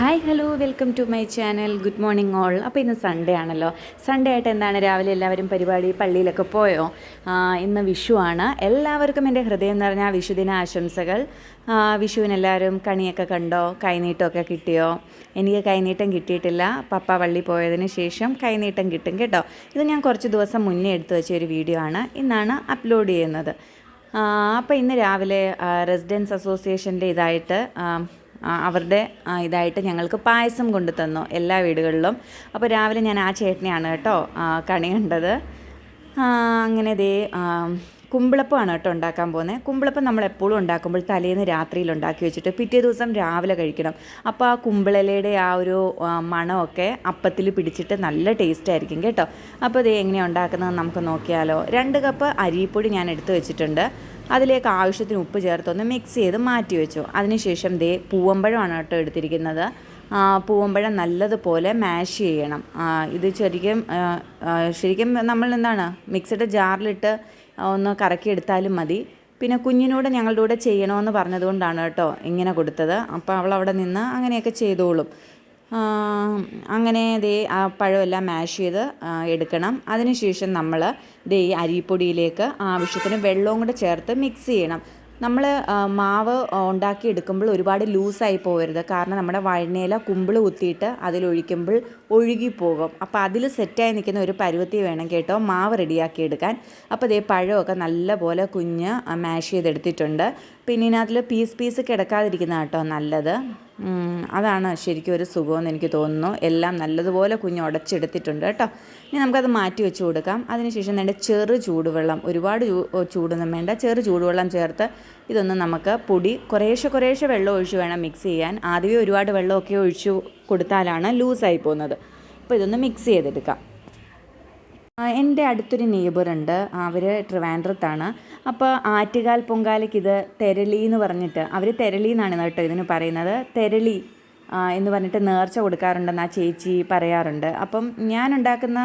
Hi hello welcome to my channel good morning all അപ്പോൾ ഇന്ന് Sunday ആണല്ലോ. Sunday ആയിട്ട് എന്താണ്? രാവിലെ എല്ലാവരും പരിപാടി പള്ളിയിലൊക്കെ പോയോ? ഇന്ന് വിഷു ആണ്. എല്ലാവർക്കും എന്റെ ഹൃദയം നിറഞ്ഞ വിഷുദിന ആശംസകൾ വിഷുവിന് എല്ലാവരും കണിയൊക്കെ കണ്ടോ? കൈനീട്ടമൊക്കെ കിട്ടിയോ? എനിക്ക് കൈനീട്ടം കിട്ടിയിട്ടില്ല. പപ്പ പള്ളി പോയതിന് ശേഷം കൈനീട്ടം കിട്ടും കേട്ടോ. ഇത് ഞാൻ കുറച്ച് ദിവസം മുന്നേ എടുത്തു വെച്ച ഒരു വീഡിയോ ആണ്. ഇന്നാണ് അപ്ലോഡ് ചെയ്യുന്നത്. അപ്പോൾ ഇന്ന് രാവിലെ റെസിഡൻസ് അസോസിയേഷന്റെ ഇതായിട്ട് അവരുടെ ഇതായിട്ട് ഞങ്ങൾക്ക് പായസം കൊണ്ടു തന്നു എല്ലാ വീടുകളിലും. അപ്പോൾ രാവിലെ ഞാൻ ആ ചേട്ടനെയാണ് കേട്ടോ കണി കണ്ടത്. അങ്ങനെ ദേ കുമ്പിളപ്പമാണ് കേട്ടോ ഉണ്ടാക്കാൻ പോകുന്നത്. കുമ്പിളപ്പം നമ്മൾ എപ്പോഴും ഉണ്ടാക്കുമ്പോൾ തലേന്ന് രാത്രിയിൽ ഉണ്ടാക്കി വെച്ചിട്ട് പിറ്റേ ദിവസം രാവിലെ കഴിക്കണം. അപ്പോൾ ആ കുമ്പിളലയുടെ ആ ഒരു മണമൊക്കെ അപ്പത്തിൽ പിടിച്ചിട്ട് നല്ല ടേസ്റ്റ് ആയിരിക്കും കേട്ടോ. അപ്പോൾ ഇത് എങ്ങനെയാണ് ഉണ്ടാക്കുന്നത് നമുക്ക് നോക്കിയാലോ. രണ്ട് കപ്പ് അരിപ്പൊടി ഞാൻ എടുത്തു വെച്ചിട്ടുണ്ട്. അതിലേക്ക് ആവശ്യത്തിന് ഉപ്പ് ചേർത്തൊന്ന് മിക്സ് ചെയ്ത് മാറ്റി വെച്ചു. അതിനുശേഷം ദേ പൂവമ്പഴമാണ് കേട്ടോ എടുത്തിരിക്കുന്നത്. പൂവമ്പഴം നല്ലതുപോലെ മാഷ് ചെയ്യണം. ഇത് ശരിക്കും ശരിക്കും നമ്മൾ എന്താണ് മിക്സിയുടെ ജാറിലിട്ട് ഒന്ന് കറക്കി എടുത്താലും മതി. പിന്നെ കുഞ്ഞിനോട് ഞങ്ങളുടെ കൂടെ ചെയ്യണമെന്ന് പറഞ്ഞതുകൊണ്ടാണ് കേട്ടോ ഇങ്ങനെ കൊടുത്തത്. അപ്പോൾ അവൾ അവിടെ നിന്ന് അങ്ങനെയൊക്കെ ചെയ്തോളും. അങ്ങനെ ദേ ആ പഴമെല്ലാം മാഷ് ചെയ്ത് എടുക്കണം. അതിനുശേഷം നമ്മൾ ദേ ഈ അരിപ്പൊടിയിലേക്ക് ആവശ്യത്തിന് വെള്ളവും കൂടെ ചേർത്ത് മിക്സ് ചെയ്യണം. നമ്മൾ മാവ് ഉണ്ടാക്കി എടുക്കുമ്പോൾ ഒരുപാട് ലൂസായി പോകരുത് കാരണം നമ്മുടെ വഴനയില കുമ്പിൾ കുത്തിയിട്ട് അതിലൊഴിക്കുമ്പോൾ ഒഴുകിപ്പോകും. അപ്പോൾ അതിൽ സെറ്റായി നിൽക്കുന്ന ഒരു പരുവത്തി വേണം കേട്ടോ മാവ് റെഡിയാക്കി എടുക്കാൻ അപ്പോൾ ദേ പഴമൊക്കെ നല്ലപോലെ കുഞ്ഞ് മാഷ് ചെയ്തെടുത്തിട്ടുണ്ട്. പിന്നെ ഇതിനകത്തിൽ പീസ് പീസ് കിടക്കാതിരിക്കുന്ന കേട്ടോ നല്ലത്. അതാണ് ശരിക്കും ഒരു സുഖമെന്ന് എനിക്ക് തോന്നുന്നു. എല്ലാം നല്ലതുപോലെ കുഞ്ഞ് ഉടച്ചെടുത്തിട്ടുണ്ട് കേട്ടോ. ഇനി നമുക്കത് മാറ്റി വെച്ച് കൊടുക്കാം. അതിനുശേഷം വേണ്ട ചെറു ചൂടുവെള്ളം ഒരുപാട് ചൂടൊന്നും വേണ്ട ചെറു ചൂടുവെള്ളം ചേർത്ത് ഇതൊന്ന് നമുക്ക് പൊടി കുറേശ്ശെ കുറേശ്ശെ വെള്ളം ഒഴിച്ച് വേണം മിക്സ് ചെയ്യാൻ. ആദ്യമേ ഒരുപാട് വെള്ളമൊക്കെ ഒഴിച്ചു കൊടുത്താലാണ് ലൂസായി പോകുന്നത്. അപ്പോൾ ഇതൊന്ന് മിക്സ് ചെയ്തെടുക്കാം. എന്റെ അടുത്തൊരു നെയ്ബറുണ്ട്. അവർ ട്രിവാൻഡ്രത്താണ്. അപ്പോൾ ആറ്റുകാൽ പൊങ്കാലയ്ക്ക് ഇത് തെരളി എന്ന് പറഞ്ഞിട്ട് അവർ തെരളി എന്നാണ് കേട്ടോ ഇതിന് പറയുന്നത്. തെരളി എന്ന് പറഞ്ഞിട്ട് നേർച്ച കൊടുക്കാറുണ്ടെന്ന് ആ ചേച്ചി പറയാറുണ്ട്. അപ്പം ഞാൻ ഉണ്ടാക്കുന്ന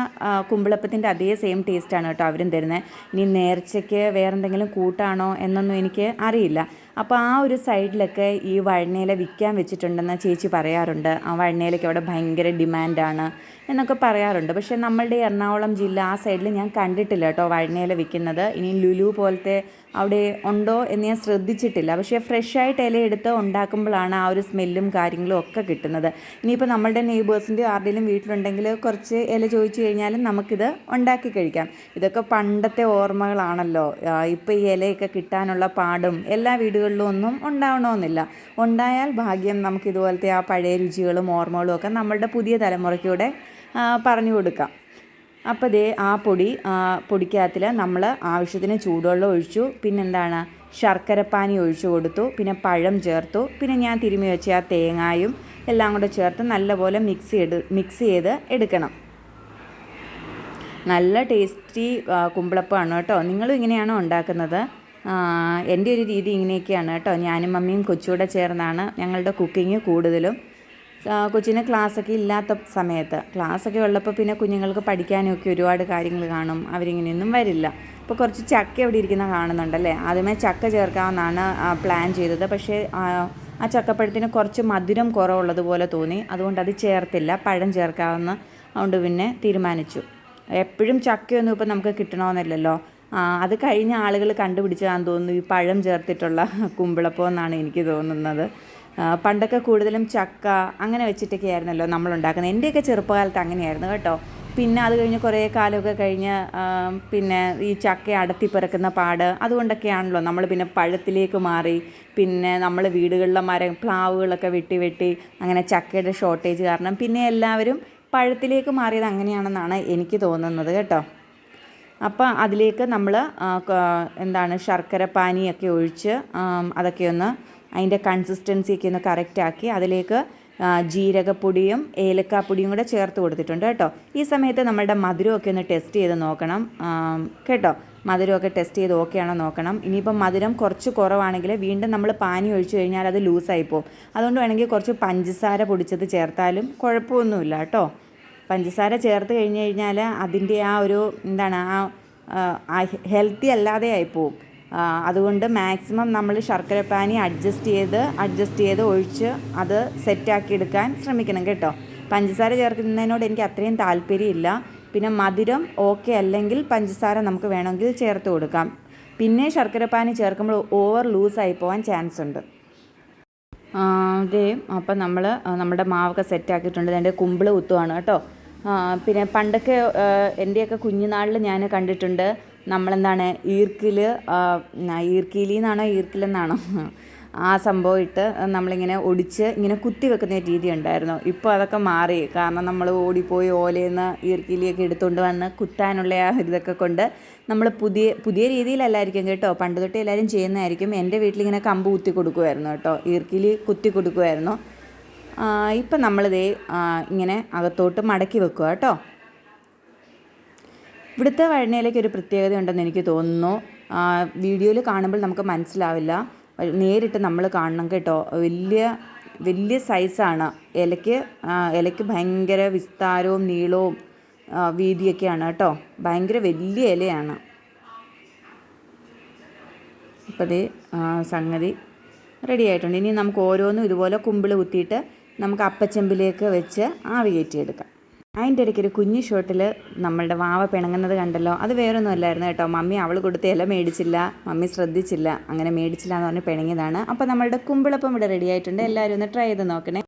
കുമ്പിളപ്പത്തിന്റെ അതേ സെയിം ടേസ്റ്റാണ് കേട്ടോ അവരും തരുന്നത് ഇനി നേർച്ചയ്ക്ക് വേറെന്തെങ്കിലും കൂട്ടാണോ എന്നൊന്നും എനിക്ക് അറിയില്ല. അപ്പോൾ ആ ഒരു സൈഡിലൊക്കെ ഈ വഴനയില വിൽക്കാൻ വെച്ചിട്ടുണ്ടെന്ന് ചേച്ചി പറയാറുണ്ട്. ആ വഴനയിലയ്ക്ക് അവിടെ ഭയങ്കര ഡിമാൻഡാണ്. എന്നൊക്കെ പറയാറുണ്ട്. പക്ഷേ നമ്മളുടെ എറണാകുളം ജില്ല ആ സൈഡിൽ ഞാൻ കണ്ടിട്ടില്ല കേട്ടോ വഴനയില വിൽക്കുന്നത്. ഇനി ലുലു പോലത്തെ അവിടെ ഉണ്ടോ എന്ന് ഞാൻ ശ്രദ്ധിച്ചിട്ടില്ല. പക്ഷേ ഫ്രഷായിട്ട് ഇലയെടുത്ത് ഉണ്ടാക്കുമ്പോഴാണ് ആ ഒരു സ്മെല്ലും കാര്യങ്ങളും ഒക്കെ കിട്ടുന്നത്. ഇനിയിപ്പോൾ നമ്മളുടെ നെയ്ബേഴ്സിന്റെ ആരുടെയും വീട്ടിലുണ്ടെങ്കിൽ കുറച്ച് ഇല ചോദിച്ചു കഴിഞ്ഞാലും നമുക്കിത് ഉണ്ടാക്കി കഴിക്കാം. ഇതൊക്കെ പണ്ടത്തെ ഓർമ്മകളാണല്ലോ. ഇപ്പോൾ ഈ ഇലയൊക്കെ കിട്ടാനുള്ള പാടും എല്ലാ വീടുകളിലും ഒന്നും ഉണ്ടാവണമെന്നില്ല. ഉണ്ടായാൽ ഭാഗ്യം നമുക്കിതുപോലത്തെ ആ പഴയ രുചികളും ഓർമ്മകളും ഒക്കെ നമ്മളുടെ പുതിയ തലമുറയ്ക്കൂടെ പറഞ്ഞു കൊടുക്കാം. അപ്പോൾ ദേ ആ പൊടി പൊടിക്കകത്തിൽ നമ്മൾ ആവശ്യത്തിന് ചൂടുവെള്ളം ഒഴിച്ചു. പിന്നെന്താണ്? ശർക്കരപ്പാനി ഒഴിച്ചു കൊടുത്തു. പിന്നെ പഴം ചേർത്തു. പിന്നെ ഞാൻ തിരുമ്മി വെച്ച ആ തേങ്ങായും എല്ലാം കൂടെ ചേർത്ത് നല്ലപോലെ മിക്സ് ചെയ്ത് മിക്സ് ചെയ്ത് എടുക്കണം. നല്ല ടേസ്റ്റി കുമ്പിളപ്പമാണ് കേട്ടോ. നിങ്ങളും ഇങ്ങനെയാണോ ഉണ്ടാക്കുന്നത്? എന്റെ ഒരു രീതി ഇങ്ങനെയൊക്കെയാണ് കേട്ടോ. ഞാനും മമ്മിയും കൊച്ചുകൂടെ ചേർന്നാണ് ഞങ്ങളുടെ കുക്കിംഗ് കൂടുതലും. കൊച്ചിന് ക്ലാസ്സൊക്കെ ഇല്ലാത്ത സമയത്ത്. ക്ലാസ്സൊക്കെ ഉള്ളപ്പോൾ പിന്നെ കുഞ്ഞുങ്ങൾക്ക് പഠിക്കാനൊക്കെ ഒരുപാട് കാര്യങ്ങൾ കാണും. അവരിങ്ങനെയൊന്നും വരില്ല. ഇപ്പോൾ കുറച്ച് ചക്ക ഇവിടെ ഇരിക്കുന്ന കാണുന്നുണ്ടല്ലേ? ആദ്യമേ ചക്ക ചേർക്കാമെന്നാണ് പ്ലാൻ ചെയ്തത്. പക്ഷേ ആ, ചക്കപ്പഴത്തിന് കുറച്ച് മധുരം കുറവുള്ളതുപോലെ തോന്നി. അതുകൊണ്ട് അത് ചേർത്തില്ല. പഴം ചേർക്കാമെന്ന് അതുകൊണ്ട് പിന്നെ തീരുമാനിച്ചു. എപ്പോഴും ചക്കയൊന്നും ഇപ്പം നമുക്ക് കിട്ടണമെന്നില്ലല്ലോ അത് കഴിഞ്ഞ ആളുകൾ കണ്ടുപിടിച്ചതാണെന്ന് തോന്നുന്നു. ഈ പഴം ചേർത്തിട്ടുള്ള കുമ്പിളപ്പം എന്നാണ് എനിക്ക് തോന്നുന്നത്. പണ്ടൊക്കെ കൂടുതലും ചക്ക അങ്ങനെ വെച്ചിട്ടൊക്കെ ആയിരുന്നല്ലോ നമ്മൾ ഉണ്ടാക്കുന്നത് എന്റെയൊക്കെ ചെറുപ്പകാലത്ത് അങ്ങനെയായിരുന്നു കേട്ടോ. പിന്നെ അത് കഴിഞ്ഞ് കുറേ കാലമൊക്കെ കഴിഞ്ഞ് പിന്നെ ഈ ചക്ക അടത്തി പിറക്കുന്ന പാട് അതുകൊണ്ടൊക്കെയാണല്ലോ നമ്മൾ പിന്നെ പഴത്തിലേക്ക് മാറി പിന്നെ നമ്മൾ വീടുകളിലെ മരം പ്ലാവുകളൊക്കെ വെട്ടി വെട്ടി അങ്ങനെ ചക്കയുടെ ഷോർട്ടേജ് കാരണം പിന്നെ എല്ലാവരും പഴത്തിലേക്ക് മാറിയത് അങ്ങനെയാണെന്നാണ് എനിക്ക് തോന്നുന്നത് കേട്ടോ. അപ്പോൾ അതിലേക്ക് നമ്മൾ എന്താണ് ശർക്കര പാനിയൊക്കെ ഒഴിച്ച് അതൊക്കെ ഒന്ന് അതിന്റെ കൺസിസ്റ്റൻസിയൊക്കെ ഒന്ന് കറക്റ്റാക്കി അതിലേക്ക് ജീരകപ്പൊടിയും ഏലക്കാപ്പൊടിയും കൂടെ ചേർത്ത് കൊടുത്തിട്ടുണ്ട് കേട്ടോ. ഈ സമയത്ത് നമ്മളുടെ മധുരമൊക്കെ ഒന്ന് ടെസ്റ്റ് ചെയ്ത് നോക്കണം. കേട്ടോ? മധുരമൊക്കെ ടെസ്റ്റ് ചെയ്ത് ഓക്കെ ആണോ നോക്കണം. ഇനിയിപ്പം മധുരം കുറച്ച് കുറവാണെങ്കിൽ വീണ്ടും നമ്മൾ പാനി ഒഴിച്ചു കഴിഞ്ഞാൽ അത് ലൂസായി പോകും. അതുകൊണ്ട് വേണമെങ്കിൽ കുറച്ച് പഞ്ചസാര പൊടിച്ചത് ചേർത്താലും കുഴപ്പമൊന്നുമില്ല കേട്ടോ. പഞ്ചസാര ചേർത്ത് കഴിഞ്ഞ് കഴിഞ്ഞാൽ അതിന്റെ ആ ഒരു എന്താണ് ആ ഹെൽത്തി അല്ലാതെ ആയിപ്പോവും അതുകൊണ്ട് മാക്സിമം നമ്മൾ ശർക്കര പാനി അഡ്ജസ്റ്റ് ചെയ്ത് അഡ്ജസ്റ്റ് ചെയ്ത് ഒഴിച്ച് അത് സെറ്റാക്കി എടുക്കാൻ ശ്രമിക്കണം കേട്ടോ. പഞ്ചസാര ചേർക്കുന്നതിനോട് എനിക്ക് അത്രയും താല്പര്യമില്ല. പിന്നെ മധുരം ഓക്കെ അല്ലെങ്കിൽ പഞ്ചസാര നമുക്ക് വേണമെങ്കിൽ ചേർത്ത് കൊടുക്കാം. പിന്നെ ശർക്കരപ്പാനി ചേർക്കുമ്പോൾ ഓവർ ലൂസായി പോകാൻ ചാൻസ് ഉണ്ട്. അതേ. അപ്പം നമ്മൾ നമ്മുടെ മാവൊക്കെ സെറ്റാക്കിയിട്ടുണ്ട് അതിന്റെ കുമ്പിൾ കുത്തുവാണ് കേട്ടോ. പിന്നെ പണ്ടൊക്കെ എന്റെയൊക്കെ കുഞ്ഞുനാളിൽ ഞാൻ കണ്ടിട്ടുണ്ട്. നമ്മളെന്താണ് ഈർക്കിൽ ഈർക്കിലി എന്നാണോ ഈർക്കിലെന്നാണോ ആ സംഭവം ഇട്ട് നമ്മളിങ്ങനെ ഒടിച്ച് ഇങ്ങനെ കുത്തി വെക്കുന്ന രീതി ഉണ്ടായിരുന്നു. ഇപ്പോൾ അതൊക്കെ മാറി. കാരണം നമ്മൾ ഓടിപ്പോയി ഓലയെന്ന് ഈർക്കിലിയൊക്കെ എടുത്തുകൊണ്ട് വന്ന് കുത്താനുള്ള ആ ഇതൊക്കെ കൊണ്ട് നമ്മൾ പുതിയ പുതിയ രീതിയിലല്ലായിരിക്കും കേട്ടോ. പണ്ട് തൊട്ടേ എല്ലാവരും ചെയ്യുന്നതായിരിക്കും. എന്റെ വീട്ടിലിങ്ങനെ കമ്പ് കുത്തി കൊടുക്കുമായിരുന്നു കേട്ടോ. ഈർക്കിലി കുത്തി കൊടുക്കുമായിരുന്നു ഇപ്പം നമ്മളിതേ ഇങ്ങനെ അകത്തോട്ട് മടക്കി വെക്കുക കേട്ടോ. ഇവിടുത്തെ വഴനയിലേക്ക് ഒരു പ്രത്യേകത ഉണ്ടെന്ന് എനിക്ക് തോന്നുന്നു. വീഡിയോയിൽ കാണുമ്പോൾ നമുക്ക് മനസ്സിലാവില്ല. നേരിട്ട് നമ്മൾ കാണണം കേട്ടോ. വലിയ വലിയ സൈസാണ്. ഇലയ്ക്ക് ഇലയ്ക്ക് ഭയങ്കര വിസ്താരവും നീളവും വീതിയൊക്കെയാണ് കേട്ടോ. ഭയങ്കര വലിയ ഇലയാണ്. അപ്പോൾ ആ, സംഗതി റെഡി ആയിട്ടുണ്ട്. ഇനി നമുക്ക് ഓരോന്നും ഇതുപോലെ കുമ്പിൾ കുത്തിയിട്ട് നമുക്ക് അപ്പച്ചെമ്പിലേക്ക് വെച്ച് ആവി കയറ്റിയെടുക്കാം. അതിന്റെ ഇടയ്ക്ക് ഒരു കുഞ്ഞു ഷോട്ടിൽ നമ്മളുടെ വാവ പിണങ്ങുന്നത് കണ്ടല്ലോ. അത് വേറൊന്നും അല്ലായിരുന്നു കേട്ടോ. മമ്മി അവൾ കൊടുത്ത ഇല മേടിച്ചില്ല. മമ്മി ശ്രദ്ധിച്ചില്ല. അങ്ങനെ മേടിച്ചില്ല എന്ന് പറഞ്ഞ് പിണങ്ങിയതാണ്. അപ്പോൾ നമ്മളുടെ കുമ്പിളപ്പം ഇവിടെ റെഡി ആയിട്ടുണ്ട്. എല്ലാവരും ഒന്ന് ട്രൈ ചെയ്ത് നോക്കണേ.